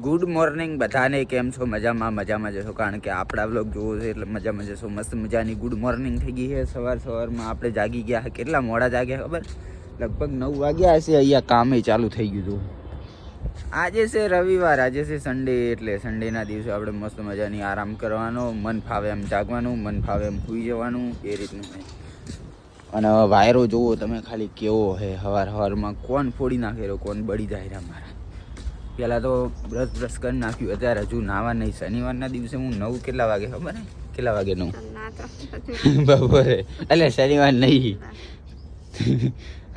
Good morning, બધાને કેમ છો? મજામાં મજામાં જશો. કારણ કે આપણા બ્લોગ જોવો છે એટલે મજામાં જશો. મસ્ત મજાની ગુડ મોર્નિંગ થઈ ગઈ છે. સવાર સવારમાં આપણે જાગી ગયા કેટલા મોડા જાગ્યા ખબર? લગભગ નવ વાગ્યા હશે. અહીંયા કામે ચાલુ થઈ ગયું હતું. આજે છે રવિવાર. આજે છે સન્ડે એટલે સન્ડેના દિવસે આપણે મસ્ત મજાની આરામ કરવાનો, મન ફાવે એમ જાગવાનું, મન ફાવે એમ સૂઈ જવાનું, એ રીતનું અને વાયરો જોવો તમે ખાલી કેવો છે. હવાર હવારમાં કોણ ફોડી નાખેલો કોણ બળી જાય મારા પહેલાં તો બ્રશ બ્રશ કરી નાખ્યું. અત્યારે હજુ નાવા નહીં. શનિવારના દિવસે હું નવ કેટલા વાગે ખબર ને કેટલા વાગે નવ? બપોરે એટલે શનિવાર નહીં.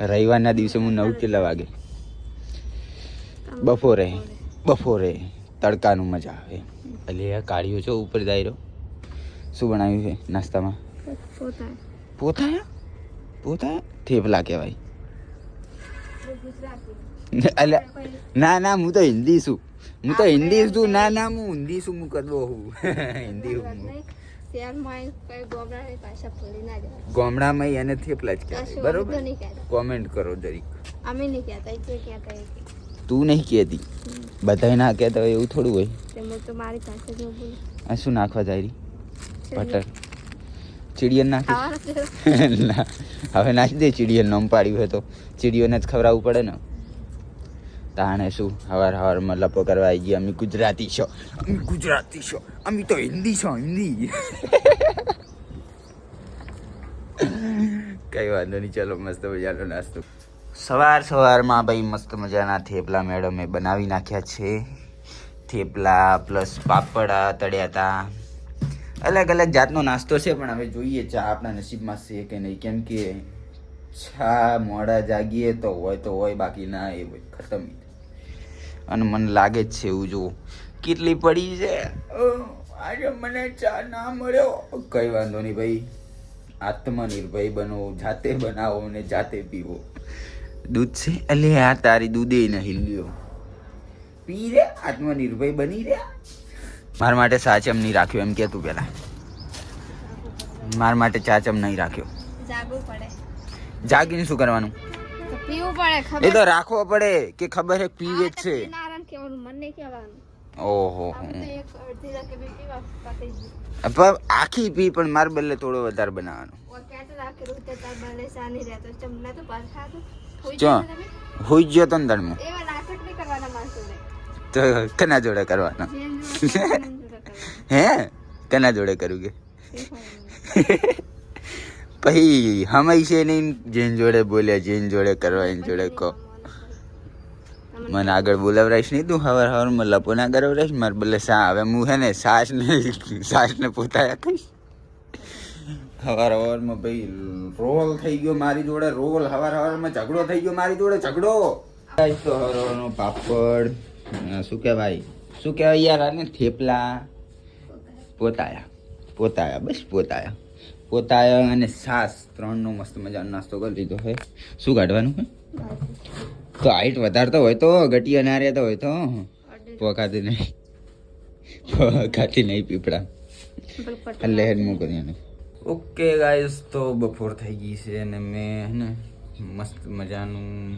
રવિવારના દિવસે હું નવ કેટલા વાગે? બપોરે. બપોરે. તડકાનું મજા આવે. એટલે આ કાઢ્યો છો ઉપર દાયરો? શું બનાવ્યું છે નાસ્તામાં? પોતા પોતાયા? પોતાયા? થેપલા કહેવાય. ગુજરાતી. એટલે ના ના હું તો હિન્દી છું. હું તો હિન્દી છું. ના ના હું હિન્દી છું હું કદવો હું. હિન્દી હું ગામડામાં એને થેપલા જ કહેવાય. બરોબર? કોમેન્ટ કરો દરેક અમે નહીં કહેતા એ કહેતા તું નહીં કહેતી. બધાય ના કહેતા હોય એવું થોડું હોય. આ શું નાખવા જાય બટર. ચીડિયન નાખી? હવે નાખી દે ચીડિયન નોમ પાડ્યું હોય તો. ચીડિયોને જ ખવડાવવું પડે ને. તાણે શું? હવાર હવારમાં લપો કરવા આવી ગયા. અમે ગુજરાતી છો. અમે ગુજરાતી છો. અમે તો હિન્દી છો, હિન્દી. કઈ વાંધો નહીં, ચલો, મસ્ત મજાનો નાસ્તો. સવાર સવારમાં ભાઈ મસ્ત મજાના થેપલા મેડમે બનાવી નાખ્યા છે. થેપલા પ્લસ પાપડા તળ્યા હતા અલગ અલગ જાતનો નાસ્તો છે, પણ હવે જોઈએ ચા આપણા નસીબમાં છે કે નહીં. કેમ કે છા મોડા જાગીએ તો હોય તો હોય, બાકી ના એ ખતમ. અને મને લાગે જ છે એવું જુઓ કેટલી પડી છે? આજે મને ચા ના મળ્યો. કઈ વાંધો નહીં ભાઈ. આત્મનિર્ભય બનો જાતે બનાવો ને જાતે પીવો. દૂધ છે? એટલે આ તારી દૂધે નહીં લ્યો પી રે આત્મનિર્ભય બની રે. મારા માટે સાચમ નહીં રાખ્યો એમ કહેતું પહેલાં પેલા. મારા માટે ચાચમ નહીં રાખ્યો. જાગવું પડે. જાગીને શું કરવાનું? પીવું પડે એ તો રાખવો પડે કે ખબર હે પીવે છે. મન નહીં ઓહો. પણ આખી પી પણ માર બદલે થોડો વધારે બનાવવાનો. ચો હોઈ ગયો તો કરવાના માણસોને તો કના જોડે કરવાના. હે? કના જોડે કરું કે? પછી છે નહીં, જેન જોડે બોલ્યા, જેન જોડે કરવા, એન જોડે કહો મને આગળ બોલાવરાઈશ નહીં તું, હવાર હવારમાં લપો ના કરાવરાઈશ મારે બોલે સા, હવે હું હે ને સાસ ને સાસ ને પોતાયા કહીશ હવાર હવારમાં ભાઈ રોલ થઈ ગયો મારી જોડે, રોલ, હવાર હવારમાં ઝઘડો થઈ ગયો મારી જોડે, ઝઘડો. તો હવાર હવારનો પાપડ શું કહેવાય શું કહેવાય યાર, આને થેપલા. પોતાયા પોતાયા, બસ પોતાયા. પોતાયા અને સાસ ત્રણનો મસ્ત મજાનો નાસ્તો કરી લીધો હે શું કાઢવાનું હે તો હાઈટ વધારતો હોય તો ગટિયા ના રહેતો હોય તો પોકાતી નહીં. પોકાતી નહીં પીપળા. એટલે હેડ મૂકો ઓકે ગાઈસ તો બપોર થઈ ગઈ છે અને મેં ને મસ્ત મજાનું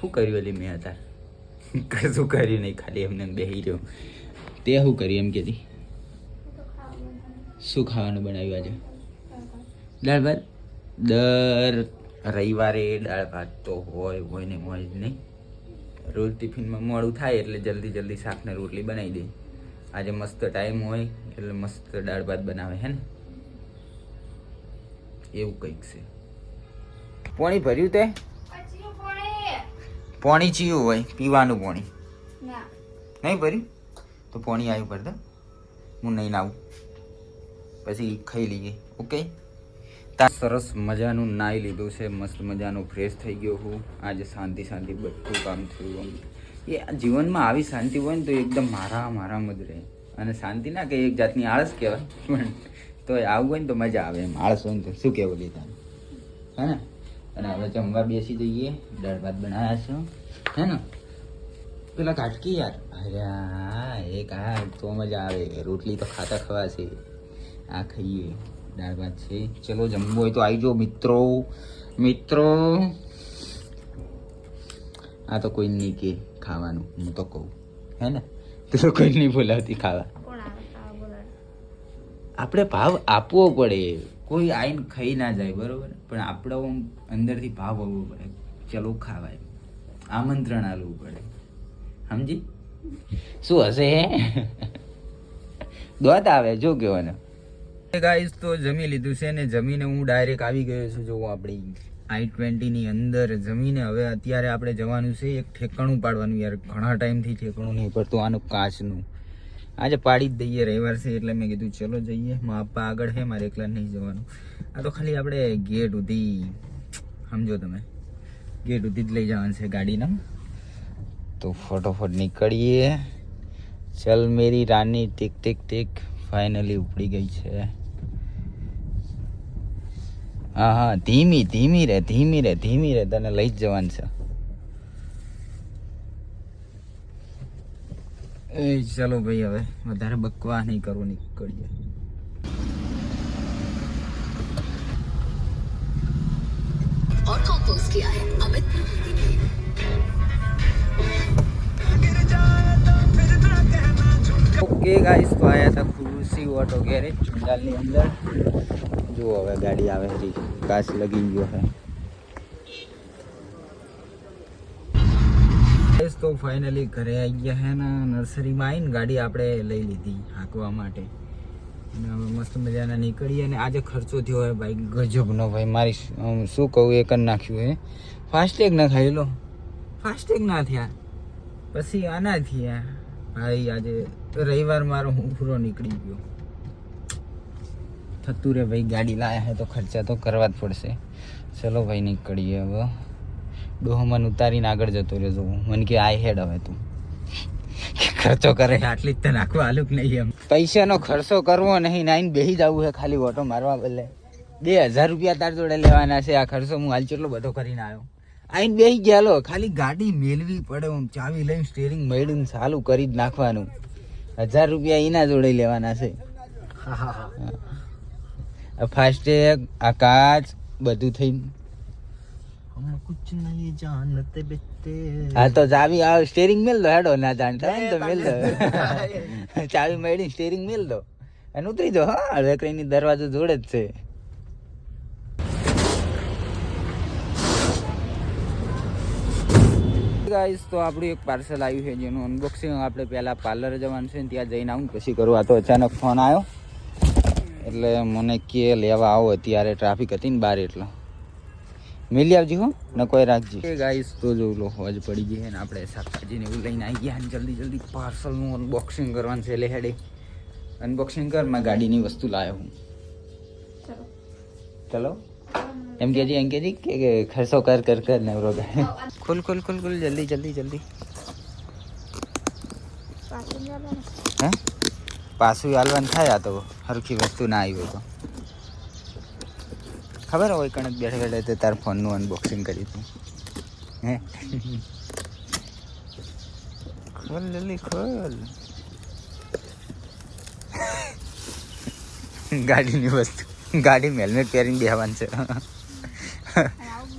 શું કર્યું એલી મેં અત્યારે? કશું કર્યું નહીં ખાલી એમને બેહી રહ્યો. તે શું કર્યું એમ કીધી શું ખાવાનું બનાવ્યું આજે? દાળ ભાત? દર રવિવારે દાળ ભાત તો હોય હોય ને હોય જ નહીં. રોજ ટિફિનમાં મોડું થાય એટલે જલ્દી જલ્દી શાકને રોટલી બનાવી દે. આજે મસ્ત ટાઈમ હોય એટલે મસ્ત દાળ ભાત બનાવે હે ને? એવું કંઈક છે. પોણી ભર્યું તે? પોણી ચીયું હોય પીવાનું પોણી. નહીં ભર્યું? તો પોણી આવ્યું પડતા હું નહીં આવું પછી ખાઈ લઈએ. ઓકે? સરસ મજાનું નાહી લીધું છે, મસ્ત મજાનું ફ્રેશ થઈ ગયો હું. આજે શાંતિ શાંતિ બધું કામ થયું એ જીવનમાં આવી શાંતિ હોય ને તો એકદમ મારા મારામ જ રહે. અને શાંતિ ના કે એક જાતની આળસ કહેવાય, પણ તો આવું હોય ને તો મજા આવે એમ. આળસ હોય ને તો શું કહેવું લીધા હે ને? અને હવે જમવા બેસી જઈએ, દાળ ભાત બનાવ્યા છો. હે ને? પેલા કાટકી યાર. અરે એક આ, તો મજા આવે. રોટલી તો ખાતા ખવાશે. આ ખાઈએ. દાળ ભાત છે. ચલો જમવું હોય તો આવી જાઓ મિત્રો. મિત્રો આ તો કોઈ નહીં કે ખાવાનું હું તો કહું. હે ને? તું કોઈ નહીં બોલાવતી ખાવા. આપણે ભાવ આપવો પડે. કોઈ આઈને ખાઈ ના જાય બરોબર? પણ આપણો અંદરથી ભાવ આવવો પડે. ચલો ખાવાય. આમંત્રણ આલવું પડે. સમજી? શું હશે હે? દોત આવે જો કેવાનો ગાઈસ તો જમી લીધું છે ને જમીને હું ડાયરેક્ટ આવી ગયો છું. જોવો આપણી આઈ ટ્વેન્ટીની અંદર જમીને હવે અત્યારે આપણે જવાનું છે એક ઠેકાણું પાડવાનું યાર. ઘણા ટાઈમથી ઠેકાણું નહીં પડતું, આનું કાચનું. આજે પાડી જ દઈએ, રવિવાર છે એટલે મેં કીધું ચલો જઈએ. મા પપ્પા આગળ છે, મારે એકલા નહીં જવાનું. આ તો ખાલી આપણે ગેટ સુધી સમજો તમે. ગેટ સુધી જ લઈ જવાનું છે ગાડીના. તો ફટોફટ નીકળીએ. ચલ મેરી રાની, ટીક ટીક ટીક ફાઇનલી ઉપડી ગઈ છે. હા હા ધીમી ધીમી રે ધીમી રે ધીમી રે તને લઈ જ જવાનું છે એ ચલો ભાઈ હવે વધારે બકવા નહીં કરવું નીકળીએ और कंपोज किया है अमित प्रकृति ने ઓકે ગાઈસ તો આયા હતા ખુશી ઓટો ગેરેજ ચુંડાલની અંદર જુઓ હવે ગાડી આવે રહી કાચ લગી ગયો હે તો ફાઇનલી ઘરે આવી ગયા હે ને નર્સરીમાં આવીને ગાડી આપણે લઈ લીધી હાંકવા માટે. અને હવે મસ્ત મજાના નીકળીએ અને આજે ખર્ચો થયો હોય ભાઈ ગજબનો ભાઈ, મારી શું કહું એ કરી નાખ્યું હે ફાસ્ટેગ ના ખાઈ લો ફાસ્ટેગ ના થયા. પછી આના થયા. ભાઈ, આજે રવિવાર મારો હું પૂરો નીકળી ગયો. થતું રહે ભાઈ ગાડી લાયા હે તો ખર્ચા તો કરવા જ પડશે. ચલો ભાઈ નીકળીએ હવે. ડોહમાં ઉતારીને આગળ જતો રહેજો મને કે આઈ હેડ હવે તું. ખર્ચો કરે આટલી જ તો નાખવા આલુક નહીં એમ. પૈસાનો ખર્ચો કરવો નહીં નાઈને બેહી જવું છે ખાલી ઓટો મારવા બદલે. બે હજાર રૂપિયા તાર જોડે લેવાના છે આ ખર્ચો હું હાલ ચેટલો બધો કરીને આવ્યો. આઈને બેહી ગયા લો ખાલી ગાડી મેળવી પડે હું ચાવી લઈને સ્ટેરિંગ મેળવીને ચાલુ કરી જ નાખવાનું. હજાર રૂપિયા એના જોડે લેવાના છે. ફાસ્ટેગ આકાશ બધું થઈ કુછ હા તો ચાવી આ સ્ટેરિંગ મેલ દો હેડો ના જાણતા હોય તો મેલ દો ચાવી મેળી સ્ટેરિંગ મેલ દો અને ઉતરી દો હા રેકરીની દરવાજો જોડે જ છે. ગાઈસ તો આપણું એક પાર્સલ આવ્યું છે જેનું અનબોક્સિંગ આપણે પહેલાં પાર્લર જવાનું છે ત્યાં જઈને આવું પછી કરું. આ તો અચાનક ફોન આવ્યો. એટલે મને કે લેવા આવો અત્યારે ટ્રાફિક હતી ને બહાર એટલો. મિલી આવજી હો ને કોઈ રાખજી. એ ગાઈસ તો જો લો હોજ પડી ગઈ છે ને આપણે શાકભાજીને એવું લઈને આવી ગયા અને જલ્દી જલ્દી પાર્સલનું અનબોક્સિંગ કરવાનું છે એટલે હેડે અનબોક્સિંગ કર મેં ગાડીની વસ્તુ લાવ્યો હું. ચલો. ચલો. એમ કેજી એમ કેજી કે કે ખર્ચો કર કર કર ને બરો ખુલ ખુલ ખુલ ખુલ જલ્દી જલ્દી જલ્દી. પાછું જવાનું હે? પાછું હાલવાનું થાય તો હરખી વસ્તુ ના આવી હોય તો. ખબર હોય કણક બેઠે બેઠે તે તાર ફોનનું અનબોક્સિંગ કરી તું. હે? ખોલ લલી ખોલ. ગાડીની વસ્તુ ગાડી હેલ્મેટ પહેરીને બેહવાનું છે.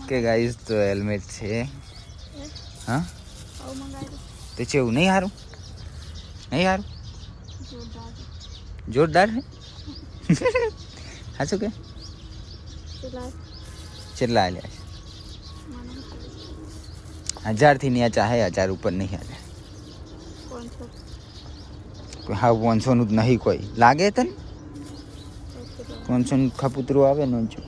કે ગાઈઝ તો હેલ્મેટ છે. હા? તો છે એવું નહીં સારું? નહીં સારું? જોરદાર છે સાચું કે? કેટલા હાલ્યા છે? હજારથી ન્યા ચાહે હજાર ઉપર નહીં હાલે હા પાંચસોનું જ નહીં કોઈ. લાગે તને? પાંચસોનું ખપુતરું આવે ને ઊંચું?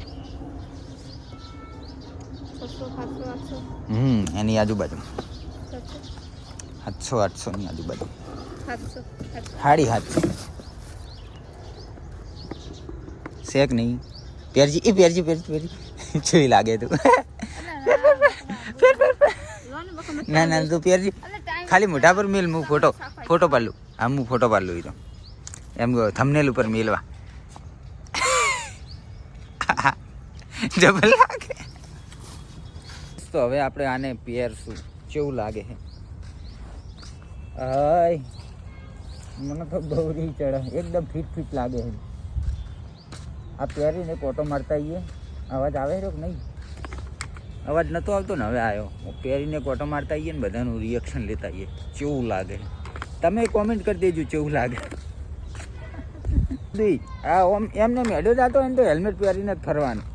હમ એની આજુબાજુ સાતસો. સાતસો આઠસોની આજુબાજુ. સાડી સાતસો. સાડી કે નહીં? પહેરજી એ પહેરજી પહેરજી પહેરજી. જેવી લાગે તું. ના ના તું પહેરજી. ખાલી મોઢા પર મેલ હું ફોટો ફોટો પાડલું હા હું ફોટો પાડલું એ તો. એમ થમનેલ ઉપર મેલવા. જબર લાગે. તો હવે આપણે આને પહેરશું. કેવું લાગે છે? હાય. મને તો બહુ નહીં ચડે એકદમ ફિટ ફિટ લાગે છે. આ પહેરીને કોટો મારતા આવીએ અવાજ આવે છે કે નહીં? અવાજ નહોતો આવતો ને હવે આવ્યો પહેરીને કોટો મારતા આવીએ ને બધાનું રિએક્શન લેતા આવીએ કેવું લાગે? તમે કોમેન્ટ કરી દેજો કેવું લાગે. દી, આ ઓમ એમને મેડો જતો હોય ને તો હેલ્મેટ પહેરીને જ ફરવાનું.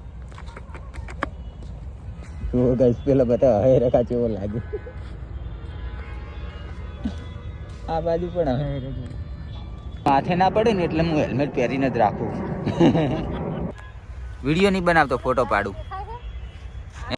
જુઓ ગાઈસ પેલા બધા હવે રખા કેવો લાગે. આ બાજુ પણ હવે માથે ના પડે ને એટલે હું હેલ્મેટ પહેરીને જ રાખું. વીડિયો નહીં બનાવતો ફોટો પાડું.